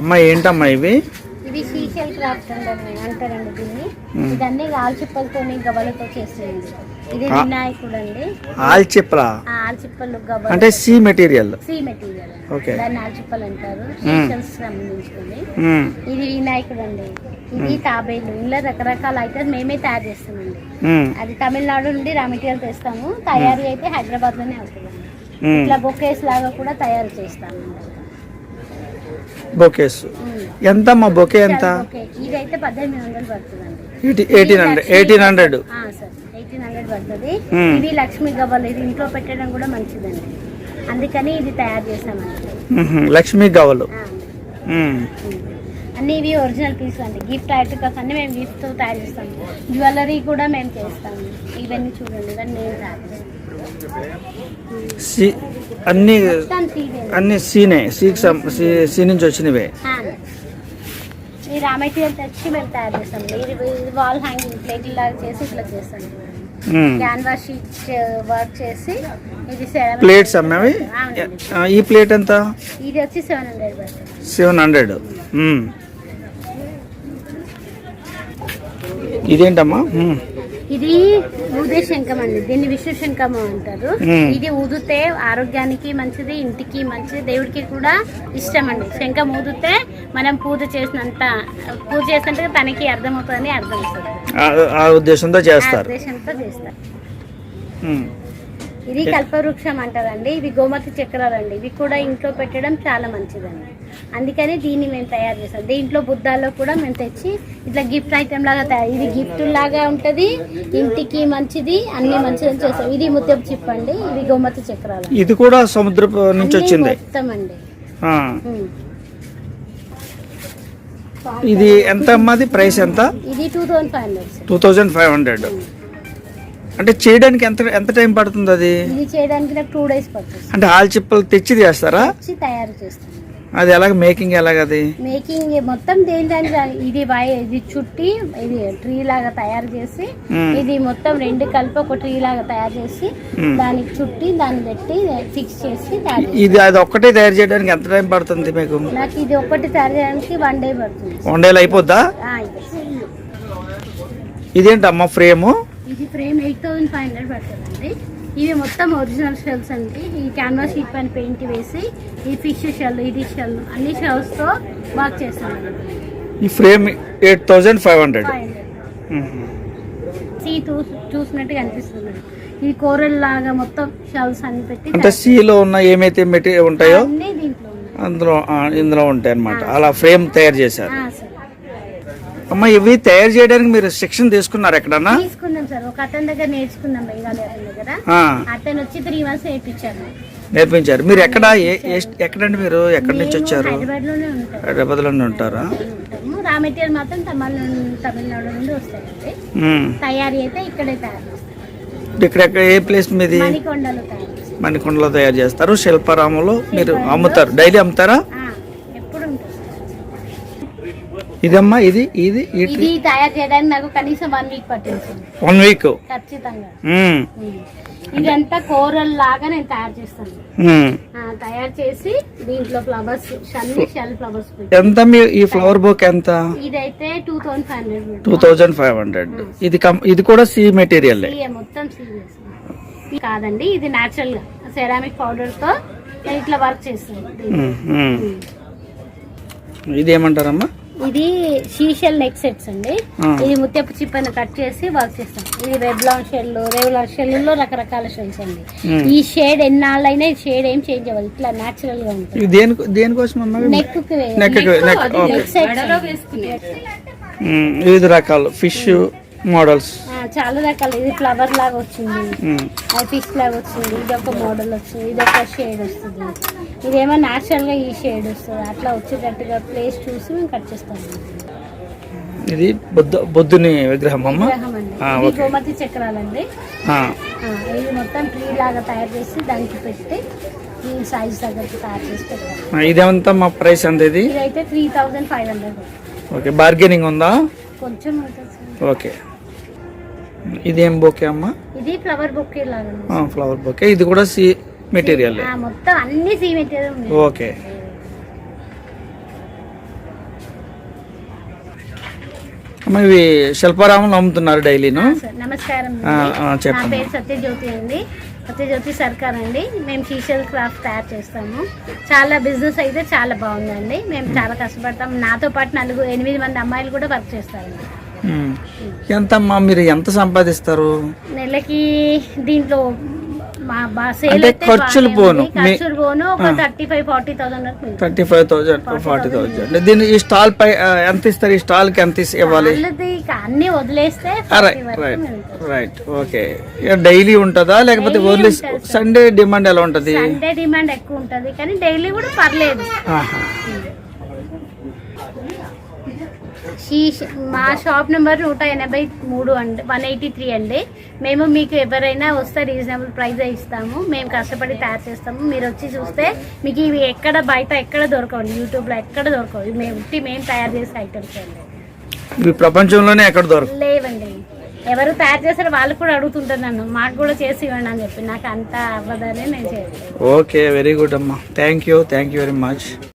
అమ్మ ఏంటమ్మా ఇవి? ఇది సీషల్ క్రాఫ్ట్ అంటారు అంటారండి దీన్ని. ఇదన్నీ ఆల్చిప్పలతో గవ్వలతో చేసేది ఇది. వినాయకుడు అండి ఆల్చిప్పలా? ఆల్చిప్పలు గవ్వలు. అంటే sea material? Sea material. Okay. దాన్ని ఆల్చిప్పలు అంటారు సీషల్స్ సంబంధించుకుంది ఇది వినాయకుడు అండి ఇది తాబేలు. ఇందులో రకరకాల ఐటమ్స్ మేమే తయారు చేస్తామండి. అది తమిళనాడు నుండి రా మెటీరియల్ తెస్తాము. తయారీ అయితే హైదరాబాద్లోనే అవుతుందండి. ఉమ్. ఇట్లా బొకేస్ లాగా కూడా తయారు చేస్తాము బొకేస్. ఎంతమ్మా బొకే ఎంత? ఇదైతే పద్దెనిమిది వందలు పడుతుందండి. Eighteen hundred eighteen hundred eighteen hundred పడుతుంది. ఇది లక్ష్మీ గవ్వలు. ఇది ఇంట్లో పెట్టడం కూడా మంచిదండి. అందుకని ఇది తయారు చేసామండి లక్ష్మీ గవలు. అన్ని ఇవి ఒరిజినల్ పీస్ అండి. గిఫ్ట్ ఆర్టికల్స్ అన్ని మేము తో తయారు చేస్తాము. జ్యువెలరీ కూడా మేము చేస్తాము. ఇవన్నీ చూడండి. ఇవన్నీ మేము తయారు సి అన్ని. అన్ని సీనే సీకి సం- నుంచి వచ్చినవే. ఆ. ఈ రా మెటీరియల్ తెచ్చి మేము తయారు చేస్తాం. ఇది వాల్ హ్యాంగింగ్ ప్లేట్ లాగా చేసి ఇట్లా చేస్తాం. ఉమ్. క్యాన్వాస్ షీట్ వర్క్ చేసి ఇది ప్లేట్స్ అమ్మవి? ఈ ప్లేట్ ఎంత? ఇది వచ్చి సెవెన్ హండ్రెడ్ సెవెన్ హండ్రెడ్. ఇదేంటమ్మా? ఇది ఊదే శంఖం అండి. దీన్ని విష్ణు శంఖం అంటారు. ఇది ఊదితే ఆరోగ్యానికి మంచిది ఇంటికి మంచిది దేవుడికి కూడా ఇష్టం అండి. శంఖం ఊదితే మనం పూజ చేసినంత పూజ చేసినంత తనకి అర్థమవుతుందని అర్థం ఆ- ఉద్దేశంతో చేస్తారు. ఉద్దేశంతో చేస్తారు. ఇది కల్పవృక్షం అంటారండి. ఇవి గోమతి చక్రాలండి. ఇవి కూడా ఇంట్లో పెట్టడం చాలా మంచిదండి. అందుకని దీన్ని మేము తయారు చేస్తాం. దీంట్లో బుద్ధాల్లో కూడా మేము తెచ్చి ఇట్లా గిఫ్ట్ ఐటెం లాగా తయారు ఇది గిఫ్ట్ లాగా ఉంటది. ఇంటికి మంచిది అన్ని మంచిదని చేస్తాం. ఇది ముత్యపు చిప్ అండి. ఇది గోమతి చక్రాలు. ఇది కూడా సముద్రపు నుంచి వచ్చింది. మొత్తం అండి. ఇది ఎంత అమ్మది? ప్రైస్ ఎంత? ఇది two thousand five hundred two thousand five hundred అంటే చేయడానికి ఎంత ఎంత టైం పడుతుంది అది ఇది చేయడానికి నాకు టూ డేస్ పడుతుంది. అంటే ఆల్ చిప్పలు తెచ్చి చేస్తారా తయారు చేస్తాం. అది ఎలాగ మేకింగ్ ఎలాగది మేకింగ్ మొత్తం దేని ఇది వై ఇది చుట్టి ఇది ట్రీ లాగా తయారు చేసి. ఇది మొత్తం రెండు కలిపి ఒక ట్రీ లాగా తయారు చేసి. దానికి చుట్టి దాన్ని పెట్టి ఫిక్స్ చేసి. ఇది అది ఒక్కటే తయారు చేయడానికి ఎంత టైం పడుతుంది మీకు నాకు ఇది ఒక్కటి తయారు చేయడానికి వన్ డే పడుతుంది వన్ డేలో అయిపోద్దా. ఇదేంటమ్మా ఫ్రేము ఇది frame eight thousand five hundred పడుతుందండి ఇవి మొత్తం ఒరిజినల్ షెల్స్ అండి. ఈ క్యాన్వాస్ షీట్ పైన పెయింట్ వేసి ఈ ఫిష్ షెల్ ఇది షెల్ అన్ని షెల్స్తో వర్క్ చేస్తామండి ఈ frame eight thousand five hundred. See చూ- చూసినట్టుగా అనిపిస్తుంది. ఈ కూరల్ లాగా మొత్తం షెల్స్ అన్ని పెట్టి అంటే సీలో ఉన్న ఏమైతే మెటీరియల్ ఉంటాయో అన్ని దీంట్లో ఉన్నాయి. అందులో ఇందులో ఉంటాయి అన్నమాట అలా ఫ్రేమ్ తయారు చేశారు. అమ్మ ఇవి తయారు చేయడానికి మీరు శిక్షణ తీసుకున్నారు ఎక్కడన్నా? తీసుకున్నాం సార్. ఒక అతని దగ్గర నేర్చుకున్నాం అతని దగ్గర. ఆ, అతను వచ్చి త్రీ మంత్స్ నేర్పించాను నేర్పించారు. మీరు ఎక్కడ ఎక్కడండి మీరు? ఎక్కడి నుంచి వచ్చారు? హైదరాబాద్లోనే ఉంటారా? ఉంటాము. రా మెటీరియల్ మాత్రం తమిళనాడు తమిళనాడు నుండి వస్తాయండి. ఉమ్. తయారీ అయితే ఇక్కడే తయారు ఏ ప్లేస్ మీది? మణికొండలో తయారు చేస్తారు. శిల్పారామంలో మీరు అమ్ముతారు. డైలీ అమ్ముతారా? ఇదమ్మా ఇది ఇది ఇది తయారు చేయడానికి నాకు కనీసం వన్ వీక్ పట్టింది. వన్ వీక్ ఖచ్చితంగా. ఇదంతా కూరల్ లాగా నేను తయారు చేస్తాను. తయారు చేసి దీంట్లో ఫ్లవర్స్ షెల్ ఫ్లవర్స్ ఎంత మీ ఈ ఫ్లవర్ బుక్ ఎంత? ఇదైతే two thousand five hundred two thousand five hundred ఇది ఇది కూడా సి మెటీరియల్ మొత్తం సీరియస్ కాదండి ఇది న్యాచురల్గా. సెరామిక్ పౌడర్తో ఇట్లా వర్క్ చేస్తాను. ఇది ఏమంటారమ్మా ఇది షీషెల్ నెక్ సెట్స్ అండి. ఇది ముత్యపు చిప్పని కట్ చేసి వర్క్ చేస్తాం. ఇది రెబ్లాన్ షెల్ రెగ్యులర్ షెల్లో రకరకాల షెల్స్ అండి. ఈ షేడ్ ఎన్నాళ్ళైనా ఈ షేడ్ ఏం చేంజ్ అవ్వదు. ఇట్లా న్యాచురల్గా ఉంటుంది. దేనికోసం నెక్ నెక్ సెట్స్ వివిధ రకాలు. Fish models. చాలా రకాలు. ఇది ఫ్లవర్ లాగా వచ్చింది. అది ఫిష్ లాగా వచ్చింది. ఇది ఒక మోడల్ వచ్చింది. ఇది ఒక షేడ్ వస్తుంది. ఇదేమో న్యాచురల్గా ఈ షేడ్ వస్తుంది. అట్లా వచ్చేటట్టుగా ప్లేస్ చూసి మేము కట్ చేస్తాం. ఇది బుద్ధ బుద్ధుని విగ్రహం అమ్మ. గోమతి చక్రాలండి. ఇది మొత్తం ట్రీ లాగా తయారు చేసి దానికి పెట్టి ఈ సైజ్ దగ్గరికి తయారు చేసి ఇదేమంతా మా ప్రైస్ ఎంత ఇది? ఇదైతే three thousand five hundred okay. Bargaining ఉందా? కొంచెం. ఓకే. ఇదేం బొకే అమ్మా? ఇది ఫ్లవర్ బొకే లాగా ఫ్లవర్ బొకే ఇది కూడా సి మెటీరియల్ మొత్తం అన్ని సి మెటీరియల్ ఓకే. అమ్మ ఇవి శిల్పారామంలో అమ్ముతున్నారు డైలీను నమస్కారం చెప్పండి. పేరు సత్యజ్యోతి అండి. సత్యజ్యోతి సర్కార్ అండి. మేము షీషల్ క్రాఫ్ట్ తయారు చేస్తాము. చాలా బిజినెస్ అయితే చాలా బాగుందండి. మేము చాలా కష్టపడతాం. నాతో పాటు నలుగురు ఎనిమిది మంది అమ్మాయిలు కూడా వర్క్ చేస్తారండి. ఉమ్. ఎంతమ్మా మీరు ఎంత సంపాదిస్తారు? నెలకి దీంట్లో అంటే ఖర్చులు పోను. Thirty five thousand forty thousand దీని ఈ స్టాల్ పై ఎంత ఇస్తారు? ఈ స్టాల్కి ఎంత ఇవ్వాలి? అన్ని వదిలేస్తే ఆ, 40 రైట్ ఓకే. డైలీ ఉంటుందా? లేకపోతే ఓన్లీ. సండే డిమాండ్ ఎలా ఉంటుంది? సండే డిమాండ్ ఎక్కువ ఉంటది. కానీ డైలీ కూడా పర్లేదు. షీ- మా షాప్ నెంబర్ నూట ఎనభై మూడు అండి వన్ ఎయిటీ త్రీ అండి. మేము మీకు ఎవరైనా వస్తే రీజనబుల్ ప్రైస్ ఇస్తాము. మేము కష్టపడి తయారు చేస్తాము. మీరు వచ్చి చూస్తే మీకు ఇవి ఎక్కడ బయట ఎక్కడ దొరకవండి. యూట్యూబ్లో ఎక్కడ దొరకవు. మేము ఉట్టి మేము తయారు చేసే ఐటమ్స్ అండి. ఇవి ప్రపంచంలోనే ఎక్కడ దొరకదు లేవండి. ఎవరు తయారు చేస్తారో వాళ్ళు కూడా అడుగుతుంటారు నన్ను. మాకు కూడా చేసి ఇవ్వండి అని చెప్పి. నాకు అంత అవ్వదని నేను చేయలేదు ఓకే వెరీ గుడ్ అమ్మా. Thank you. Thank you very much.